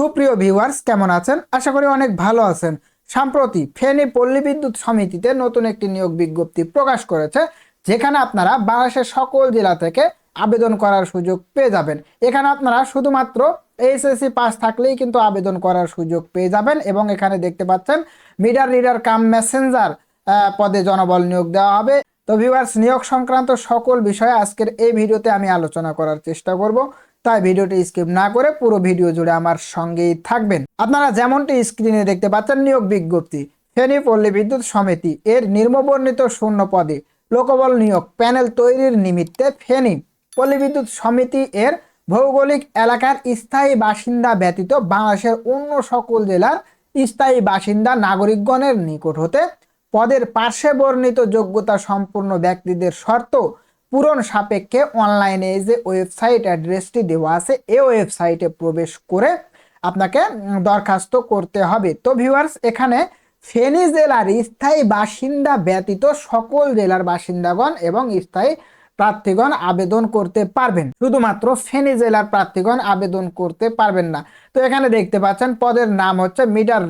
সুপ্রিয় ভিউয়ার্স, কেমন আছেন? আশা করি অনেক ভালো আছেন। সম্প্রতি ফেনী পল্লী বিদ্যুৎ সমিতিতে নতুন একটি নিয়োগ বিজ্ঞপ্তি প্রকাশ করেছে, যেখানে আপনারা বাংলাদেশের সকল জেলা থেকে আবেদন করার সুযোগ পেয়ে যাবেন। এখানে আপনারা শুধুমাত্র এইচএসসি পাস থাকলেই কিন্তু আবেদন করার সুযোগ পেয়ে যাবেন এবং এখানে দেখতে পাচ্ছেন মিডার রিডার কাম মেসেঞ্জার পদে জনবল নিয়োগ দেওয়া হবে। তো ভিউয়ার্স, নিয়োগ সংক্রান্ত সকল বিষয়ে আজকের এই ভিডিওতে আমি আলোচনা করার চেষ্টা করব। তাই ভিডিওটি স্কিপ না করে পুরো ভিডিও জুড়ে আমার সঙ্গেই থাকবেন। আপনারা যেমনটি স্ক্রিনে দেখতে পাচ্ছেন, নিয়োগ বিজ্ঞপ্তি ফেনী পল্লী বিদ্যুৎ সমিতি এর নির্মবর্ণিত শূন্য পদে লোকবল নিয়োগ প্যানেল তৈরির নিমিত্তে ফেনী পল্লী বিদ্যুৎ সমিতি এর ভৌগোলিক এলাকার স্থায়ী বাসিন্দা ব্যতীত বাংলাদেশের অন্য সকল জেলার স্থায়ী বাসিন্দা নাগরিকগণের নিকট হতে পদের পার্শ্বে বর্ণিত যোগ্যতা সম্পূর্ণ ব্যক্তিদের শর্ত পূরণ সাপেক্ষে অনলাইনে যে ওয়েবসাইট অ্যাড্রেসটি দেওয়া আছে এই ওয়েবসাইটে প্রবেশ করে আপনাকে দরখাস্ত করতে হবে। তো ভিউয়ার্স এখানে ফেনী জেলার স্থায়ী বাসিন্দা ব্যতীত সকল জেলার বাসিন্দাগণ এবং স্থায়ী প্রার্থীগণ আবেদন করতে পারবেন। শুধুমাত্র ফেনী জেলার প্রার্থীগণ আবেদন করতে পারবেন না। তো এখানে দেখতে পাচ্ছেন, পদের নাম হচ্ছে মিটার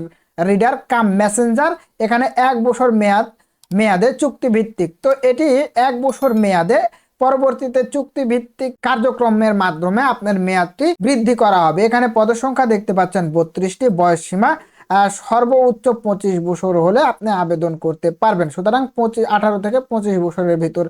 রিডার কাম মেসেঞ্জার এখানে এক বছর মেয়াদ মেয়াদে চুক্তিভিত্তিক। তো এটি এক বছর মেয়াদে পরবর্তীতে চুক্তিভিত্তিক কার্যক্রমের মাধ্যমে আপনার মেয়াদটি বৃদ্ধি করা হবে। এখানে পদসংখ্যা দেখতে পাচ্ছেন বত্রিশটি বয়স সীমা আহ, সর্বোচ্চ পঁচিশ বছর হলে আপনি আবেদন করতে পারবেন। সুতরাং পঁচিশ আঠারো থেকে পঁচিশ বছরের ভিতর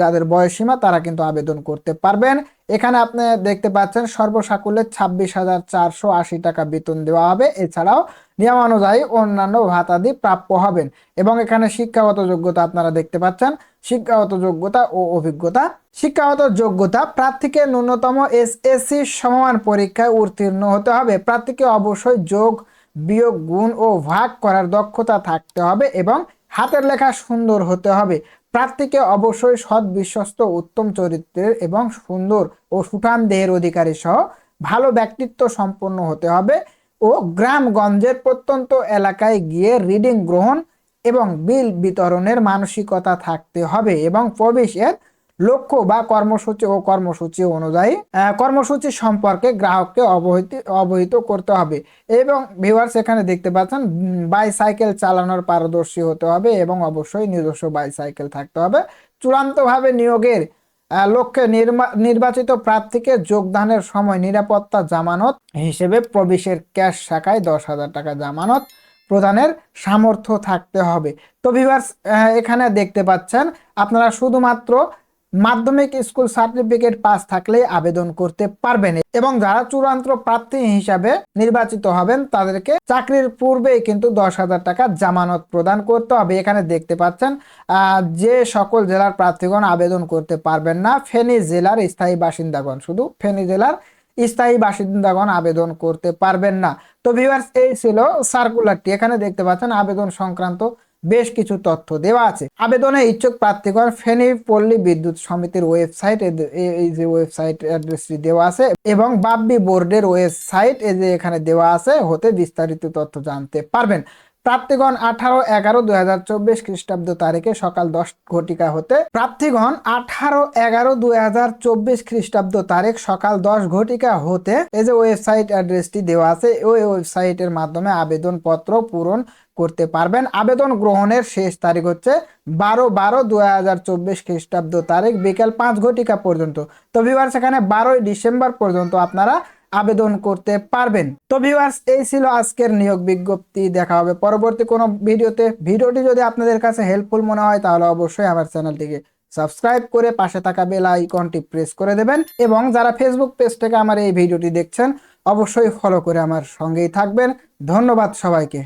যাদের বয়স সীমা তারা কিন্তু আবেদন করতে পারবেন। এখানে আপনি দেখতে পাচ্ছেন সর্বসাকুল্যে ছাব্বিশ হাজার চারশো আশি টাকা বেতন দেওয়া হবে। এছাড়াও নিয়মানুযায়ী অন্যান্য ভাতাদি প্রাপ্য হবেন। এবং এখানে শিক্ষাগত যোগ্যতা আপনারা দেখতে পাচ্ছেন। শিক্ষাগত যোগ্যতা ও অভিজ্ঞতা। শিক্ষাগত যোগ্যতা, প্রার্থীকে ন্যূনতম এস এসএসসি সমমান পরীক্ষায় উত্তীর্ণ হতে হবে। প্রার্থীকে অবশ্যই যোগ, বিয়োগ, গুণ ও ভাগ করার দক্ষতা থাকতে হবে এবং হাতের লেখা সুন্দর হতে হবে। প্রার্থীকে অবশ্যই সৎ বিশ্বস্ত, উত্তম চরিত্রের এবং সুন্দর ও সুঠাম দেহের অধিকারী সহ ভালো ব্যক্তিত্ব সম্পন্ন হতে হবে ও গ্রামগঞ্জের প্রত্যন্ত এলাকায় গিয়ে রিডিং গ্রহণ এবং বিল বিতরণের মানসিকতা থাকতে হবে এবং প্রবেশের লক্ষ্য বা কর্মসূচি ও কর্মসূচি অনুযায়ী কর্মসূচি সম্পর্কে গ্রাহককে অবহিত অবহিত করতে হবে এবং ভিউয়ার্স এখানে দেখতে পাচ্ছেন বাইসাইকেল চালানোর পারদর্শী হতে হবে এবং অবশ্যই নিজস্ব বাইসাইকেল থাকতে হবে। চূড়ান্তভাবে নিয়োগের লক্ষ্যে নির্বাচিত প্রার্থীকে যোগদানের সময় নিরাপত্তা জামানত হিসেবে প্রবেশের ক্যাশ শাখায় দশ হাজার টাকা জামানত প্রদানের সামর্থ্য থাকতে হবে। তো ভিভার্স এখানে দেখতে পাচ্ছেন, আপনারা শুধুমাত্র মাধ্যমিক স্কুল সার্টিফিকেট পাস থাকলে আবেদন করতে পারবেন এবং যারা চূড়ান্ত প্রার্থী হিসাবে নির্বাচিত হবেন, তাদেরকে চাকরির পূর্বেই কিন্তু দশ হাজার টাকা জামানত প্রদান করতে হবে। এখানে দেখতে পাচ্ছেন যে সকল জেলার প্রার্থীগণ আবেদন করতে পারবেন না, ফেনী জেলার স্থায়ী বাসিন্দাগণ, শুধু ফেনী জেলার স্থায়ী বাসিন্দাগণ আবেদন করতে পারবেন না। তো ভিউয়ার্স এই ছিল সার্কুলারটি এখানে দেখতে পাচ্ছেন, আবেদন সংক্রান্ত বেশ কিছু তথ্য দেওয়া আছে। আবেদনে ইচ্ছুক প্রার্থীগণ ফেনী পল্লী বিদ্যুৎ সমিতির ওয়েবসাইট এই যে ওয়েবসাইট অ্যাড্রেসটি দেওয়া আছে এবং বাব্বি বোর্ডের ওয়েবসাইট এই যে এখানে দেওয়া আছে হতে বিস্তারিত তথ্য জানতে পারবেন। প্রার্থীগণ আঠারো এগারো দুই হাজার চব্বিশ খ্রিস্টাব্দ তারিখে সকাল দশ ঘটিকা হতে প্রার্থীগণ আঠারো এগারো দুই হাজার চব্বিশ খ্রিস্টাব্দ তারিখ সকাল দশ ঘটিকা হতে এই যে ওয়েবসাইট অ্যাড্রেসটি দেওয়া আছে, ওই ওয়েবসাইটের মাধ্যমে আবেদনপত্র পূরণ করতে পারবেন। আবেদন গ্রহণের শেষ তারিখ হচ্ছে বারো বারো দু হাজার চব্বিশ খ্রিস্টাব্দ তারিখ বিকেল পাঁচ ঘটিকা পর্যন্ত। তো ভিউয়ার্স সেখানে বারোই ডিসেম্বর পর্যন্ত আপনারা আবেদন করতে পারবেন। তো ভিউয়ার্স এই ছিল আজকের নিয়োগ বিজ্ঞপ্তি। দেখা হবে পরবর্তী কোনো ভিডিওতে। ভিডিওটি যদি আপনাদের কাছে হেল্পফুল মনে হয়, তাহলে অবশ্যই আমার চ্যানেলটিকে সাবস্ক্রাইব করে পাশে থাকা বেল আইকনটি প্রেস করে দেবেন এবং যারা ফেসবুক পেজ থেকে আমার এই ভিডিওটি দেখছেন, অবশ্যই ফলো করে আমার সঙ্গেই থাকবেন। ধন্যবাদ সবাইকে।